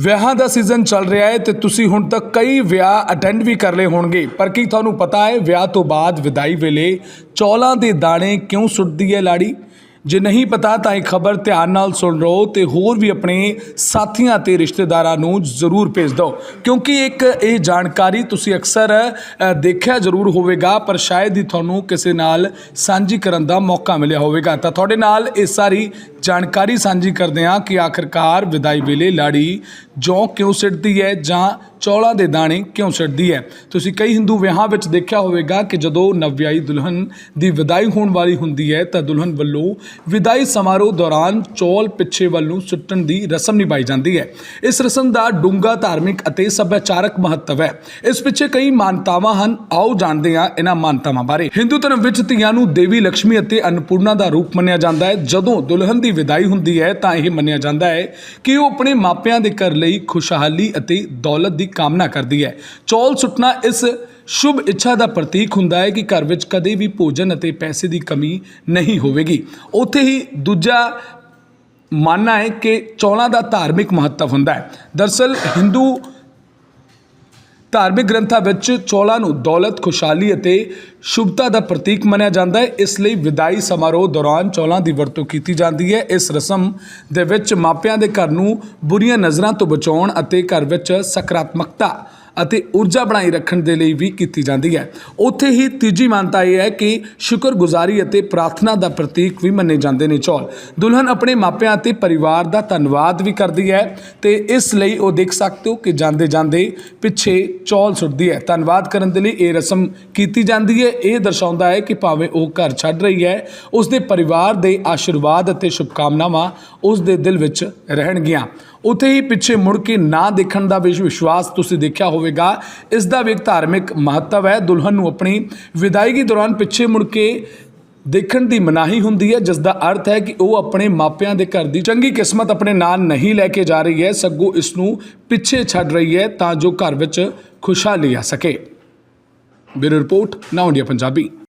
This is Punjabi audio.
ਵਿਆਹਾਂ ਦਾ ਸੀਜ਼ਨ ਚੱਲ ਰਿਹਾ ਹੈ ਤੇ ਤੁਸੀਂ ਹੁਣ ਤੱਕ ਕਈ ਵਿਆਹ ਅਟੈਂਡ ਵੀ ਕਰ ਲਏ ਹੋਣਗੇ। ਪਰ ਕੀ ਤੁਹਾਨੂੰ ਪਤਾ ਹੈ ਵਿਆਹ ਤੋਂ ਬਾਅਦ ਵਿਦਾਈ ਵੇਲੇ ਚੌਲਾਂ ਦੇ ਦਾਣੇ ਕਿਉਂ ਸੁੱਟਦੀ ਹੈ ਲਾੜੀ? ਜੇ ਨਹੀਂ ਪਤਾ ਤਾਂ ਇਹ ਖਬਰ ਧਿਆਨ ਨਾਲ ਸੁਣ ਲਓ ਤੇ ਹੋਰ ਵੀ ਆਪਣੇ ਸਾਥੀਆਂ ਤੇ ਰਿਸ਼ਤੇਦਾਰਾਂ ਨੂੰ ਜ਼ਰੂਰ ਭੇਜ ਦਿਓ। ਕਿਉਂਕਿ ਇੱਕ ਇਹ ਜਾਣਕਾਰੀ ਤੁਸੀਂ ਅਕਸਰ ਅ, ਦੇਖਿਆ ਜ਼ਰੂਰ ਹੋਵੇਗਾ ਪਰ ਸ਼ਾਇਦ ਹੀ ਤੁਹਾਨੂੰ ਕਿਸੇ ਨਾਲ ਸਾਂਝੀ ਕਰਨ ਦਾ ਮੌਕਾ ਮਿਲਿਆ ਹੋਵੇਗਾ। ਤਾਂ ਤੁਹਾਡੇ ਨਾਲ ਇਹ ਸਾਰੀ ਜਾਣਕਾਰੀ ਸਾਂਝੀ ਕਰਦੇ ਹਾਂ ਕਿ ਆਖਰਕਾਰ ਵਿਦਾਈ ਵੇਲੇ ਲਾੜੀ ਜੌਂ ਕਿਉਂ ਸਿੱਟਦੀ ਹੈ ਜਾਂ ਚੌਲਾਂ ਦੇ ਦਾਣੇ ਕਿਉਂ ਸਿੱਟਦੀ ਹੈ। ਤੁਸੀਂ ਕਈ ਹਿੰਦੂ ਵਿਆਹਾਂ ਵਿੱਚ ਦੇਖਿਆ ਹੋਵੇਗਾ ਕਿ ਜਦੋਂ ਨਵਿਆਈ ਦੁਲਹਨ ਦੀ ਵਿਦਾਈ ਹੋਣ ਵਾਲੀ ਹੁੰਦੀ ਹੈ ਤਾਂ ਦੁਲਹਨ ਵੱਲੋਂ ਵਿਦਾਈ ਸਮਾਰੋਹ ਦੌਰਾਨ ਚੌਲ ਪਿੱਛੇ ਵੱਲ ਨੂੰ ਸੁੱਟਣ ਦੀ ਰਸਮ ਨਿਭਾਈ ਜਾਂਦੀ ਹੈ। ਇਸ ਰਸਮ ਦਾ ਡੂੰਘਾ ਧਾਰਮਿਕ ਅਤੇ ਸੱਭਿਆਚਾਰਕ ਮਹੱਤਵ ਹੈ। ਇਸ ਪਿੱਛੇ ਕਈ ਮਾਨਤਾਵਾਂ ਹਨ। ਆਓ ਜਾਣਦੇ ਹਾਂ ਇਹਨਾਂ ਮਾਨਤਾਵਾਂ ਬਾਰੇ। ਹਿੰਦੂ ਧਰਮ ਵਿੱਚ ਧੀਆਂ ਨੂੰ ਦੇਵੀ ਲక్ష్ਮੀ ਅਤੇ ਅੰਨਪੂਰਨਾ ਦਾ ਰੂਪ ਮੰਨਿਆ ਜਾਂਦਾ ਹੈ। ਜਦੋਂ ਦੁਲਹਨ ਦੀ ਵਿਦਾਈ ਹੁੰਦੀ ਹੈ, ਤਾਂ ਇਹ ਮੰਨਿਆ ਜਾਂਦਾ ਹੈ ਕਿ ਉਹ ਆਪਣੇ ਮਾਪਿਆਂ ਦੇ ਘਰ ਲਈ ਖੁਸ਼ਹਾਲੀ ਅਤੇ ਦੌਲਤ ਦੀ ਕਾਮਨਾ ਕਰਦੀ ਹੈ। ਚੌਲ ਸੁੱਟਣਾ ਇਸ ਸ਼ੁਭ ਇੱਛਾ ਦਾ ਪ੍ਰਤੀਕ ਹੁੰਦਾ ਹੈ ਕਿ ਘਰ ਵਿੱਚ ਕਦੇ ਵੀ ਭੋਜਨ ਅਤੇ ਪੈਸੇ ਦੀ ਕਮੀ ਨਹੀਂ ਹੋਵੇਗੀ। ਉੱਥੇ ਹੀ ਦੂਜਾ ਮਾਨਣਾ ਹੈ ਕਿ ਚੌਲਾਂ ਦਾ ਧਾਰਮਿਕ ਮਹੱਤਵ ਹੁੰਦਾ ਹੈ। ਦਰਸਲ ਹਿੰਦੂ ਧਾਰਮਿਕ ਗ੍ਰੰਥਾਂ ਵਿੱਚ ਚੌਲਾਂ ਨੂੰ ਦੌਲਤ, ਖੁਸ਼ਹਾਲੀ ਅਤੇ ਸ਼ੁਭਤਾ ਦਾ ਪ੍ਰਤੀਕ ਮੰਨਿਆ ਜਾਂਦਾ ਹੈ। ਇਸ ਲਈ ਵਿਦਾਈ ਸਮਾਰੋਹ ਦੌਰਾਨ ਚੌਲਾਂ ਦੀ ਵਰਤੋਂ ਕੀਤੀ ਜਾਂਦੀ ਹੈ। ਇਸ ਰਸਮ ਦੇ ਵਿੱਚ ਮਾਪਿਆਂ ਦੇ ਘਰ ਨੂੰ ਬੁਰੀਆਂ ਨਜ਼ਰਾਂ ਤੋਂ ਬਚਾਉਣ ਅਤੇ ਘਰ ਵਿੱਚ ਸਕਾਰਾਤਮਕਤਾ ਅਤੇ ਊਰਜਾ ਬਣਾਈ ਰੱਖਣ ਦੇ ਲਈ ਵੀ ਕੀਤੀ ਜਾਂਦੀ ਹੈ। ਉੱਥੇ ਹੀ ਤੀਜੀ ਮਾਨਤਾ ਇਹ ਹੈ ਕਿ ਸ਼ੁਕਰਗੁਜ਼ਾਰੀ ਅਤੇ ਪ੍ਰਾਰਥਨਾ ਦਾ ਪ੍ਰਤੀਕ ਵੀ ਮੰਨੇ ਜਾਂਦੇ ਨੇ ਚੌਲ। ਦੁਲਹਨ ਆਪਣੇ ਮਾਪਿਆਂ ਅਤੇ ਪਰਿਵਾਰ ਦਾ ਧੰਨਵਾਦ ਵੀ ਕਰਦੀ ਹੈ ਤੇ ਇਸ ਲਈ ਉਹ ਦੇਖ ਸਕਦੇ ਹੋ ਕਿ ਜਾਂਦੇ ਜਾਂਦੇ ਪਿੱਛੇ ਚੌਲ ਸੁੱਟਦੀ ਹੈ। ਧੰਨਵਾਦ ਕਰਨ ਦੇ ਲਈ ਇਹ ਰਸਮ ਕੀਤੀ ਜਾਂਦੀ ਹੈ। ਇਹ ਦਰਸਾਉਂਦਾ ਹੈ ਕਿ ਭਾਵੇਂ ਉਹ ਘਰ ਛੱਡ ਰਹੀ ਹੈ ਉਸ ਦੇ ਪਰਿਵਾਰ ਦੇ ਆਸ਼ੀਰਵਾਦ ਅਤੇ ਸ਼ੁਭਕਾਮਨਾਵਾਂ ਉਸ ਦੇ ਦਿਲ ਵਿੱਚ ਰਹਿਣਗੀਆਂ। ਉੱਥੇ ਹੀ ਪਿੱਛੇ ਮੁੜ ਕੇ ਨਾ ਦੇਖਣ ਦਾ ਵੀ ਵਿਸ਼ਵਾਸ ਤੁਸੀਂ ਦੇਖਿਆ ਹੋਵੇਗਾ। ਇਸ ਦਾ ਵੀ ਇੱਕ ਧਾਰਮਿਕ ਮਹੱਤਵ ਹੈ। ਦੁਲਹਨ ਨੂੰ ਆਪਣੀ ਵਿਦਾਇਗੀ ਦੌਰਾਨ ਪਿੱਛੇ ਮੁੜ ਕੇ ਦੇਖਣ ਦੀ ਮਨਾਹੀ ਹੁੰਦੀ ਹੈ, ਜਿਸ ਦਾ ਅਰਥ ਹੈ ਕਿ ਉਹ ਆਪਣੇ ਮਾਪਿਆਂ ਦੇ ਘਰ ਦੀ ਚੰਗੀ ਕਿਸਮਤ ਆਪਣੇ ਨਾਲ ਨਹੀਂ ਲੈ ਕੇ ਜਾ ਰਹੀ ਹੈ, ਸਗੋਂ ਇਸ ਨੂੰ ਪਿੱਛੇ ਛੱਡ ਰਹੀ ਹੈ ਤਾਂ ਜੋ ਘਰ ਵਿੱਚ ਖੁਸ਼ਹਾਲੀ ਆ ਸਕੇ। Bureau report now India Punjabi.